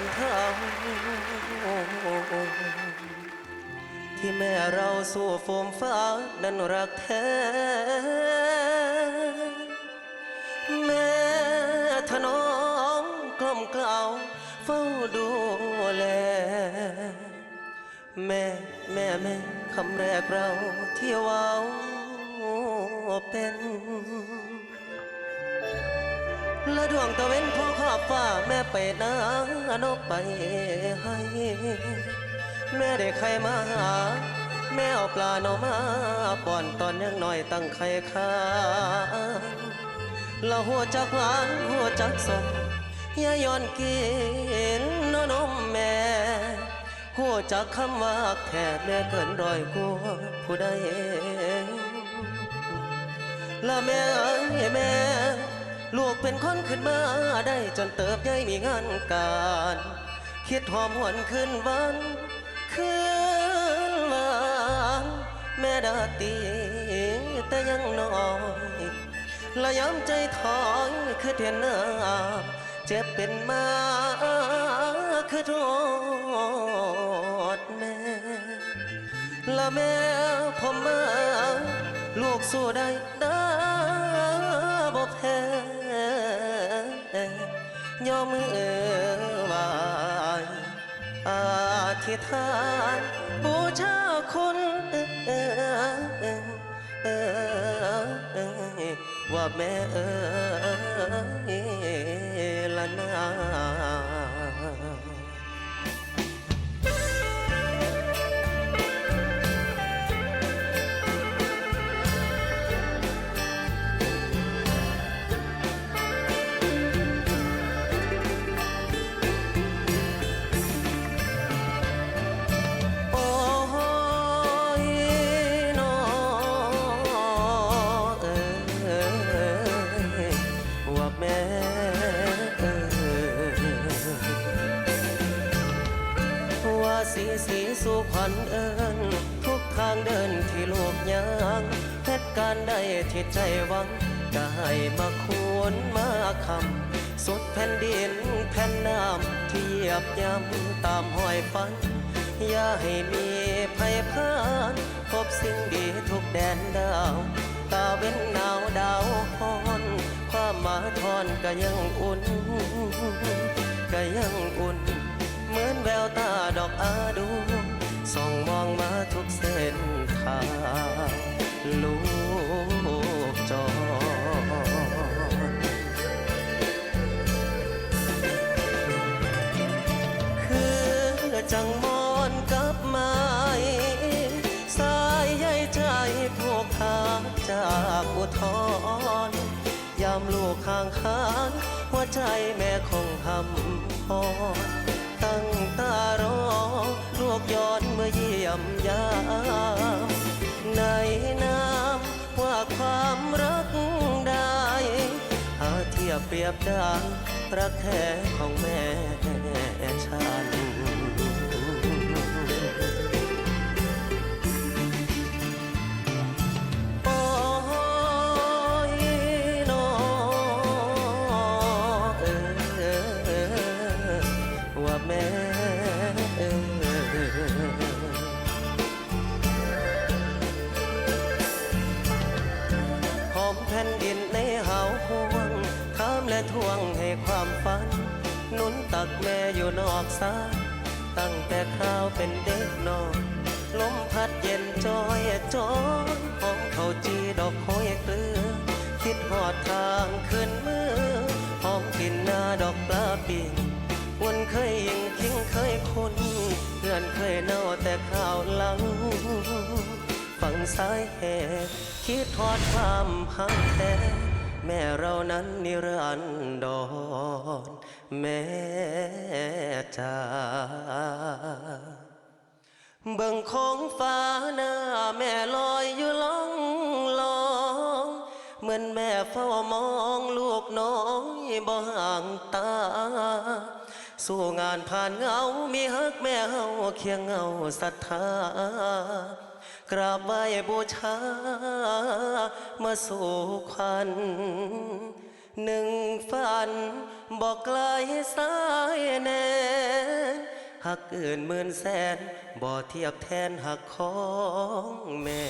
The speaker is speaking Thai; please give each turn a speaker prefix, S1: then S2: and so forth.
S1: ำเท่าที่แม่เราสู่โฟมฟ้านั้นรักแท้ แม่ถนอมกล่อมกล่าวเฝ้าดูแล แม่แม่แม่คำแรกเราที่ว้าเป็น และดวงตะเว้นพ่อขอบฟ้าแม่ไปนานกไปให้ แม่ได้ใครมาหา แม่เอาปลาเนมาป้อนตอนยังน้อยตั้งไข่ค้างละหัวจักหวานหัวจักสมอย่าย้อนกินนนมแม่หัวจักคำว่าแค่แม่เกินรอยกว่าผู้ใดละแม่เอ้ยแม่ ลูกเป็นคนขึ้นมาได้จนเติบใหญ่มีงานการ คิดหอมหวนขึ้นวันคืนวานแม่ดาตีแต่ยังน้อยละย้ำใจถอยคือเทียนหน้าเจ็บเป็นมาคือโทษแม่ละแม่ผมมาลูกสู้ได้ได้บ่แพ้ ยอมมือวายอาธิษฐานบูชาคุณว่าแม่เอ๋ยละนา ว่าแม่ว่าสีสีสู่ขวัญเอิญทุกทางเดินที่ลูกยางเหตุการณ์ใดที่ใจหวังก็ให้มาควรมาคำสุดแผ่นดินแผ่นน้ำที่เหยียบย่ำตามห้อยฝัน อย่าให้มีภัยพานพบสิ่งดีทุกแดนดาว ตาเว้นหนาวดาวฮอน ความมาทอนก็ยังอุ่นก็ยังอุ่น เหมือนแววตาดอกอาดูส่องมองมาทุกเส้นทางลูกจอคือจังมอนกับไม้สายใยใจพวกขาจากอุทธรามลูกข้างคางหัวใจแม่คงทำพอตั้งตารอ ลูกย้อนเมื่อเยี่ยมยามในน้ำว่าความรักได้หาเทียบเปรียบได้รักแท้ของแม่ฉัน หอมแผ่นดินในหาวห่วงข้ามและทวงให้ความฝัน นุนตักแม่อยู่นอกสาตั้งแต่ข้าวเป็นเด็กนอยลมพัดเย็นจอยจอยหอมเข้าจีดอกห้อยเกลือ คิดหอดทางขึ้นมือหอมกลินหน้าดอกปลาปิ่ง วนเคยยิงคิงเคยคุนเพื่อนเคยเน่าแต่ข้าวหลังฟังสายเหตุคิดทอดความพังแต่ แม่เรานั้นนิรันดรแม่จ้าเบิ่งของฟ้าหน้าแม่ลอยอยู่ล่องลองเหมือนแม่เฝ้ามองลูกน้อยบ่ห่างตา สู้งานผ่านเงา มีฮักแม่เฮาเคียงเงาศรัทธากราบไหว้บูชา มาสู่ควันหนึ่งฝัน บอกไกลสายแน่หักเกินหมื่นแสน บ่เทียบแทนหักของแม่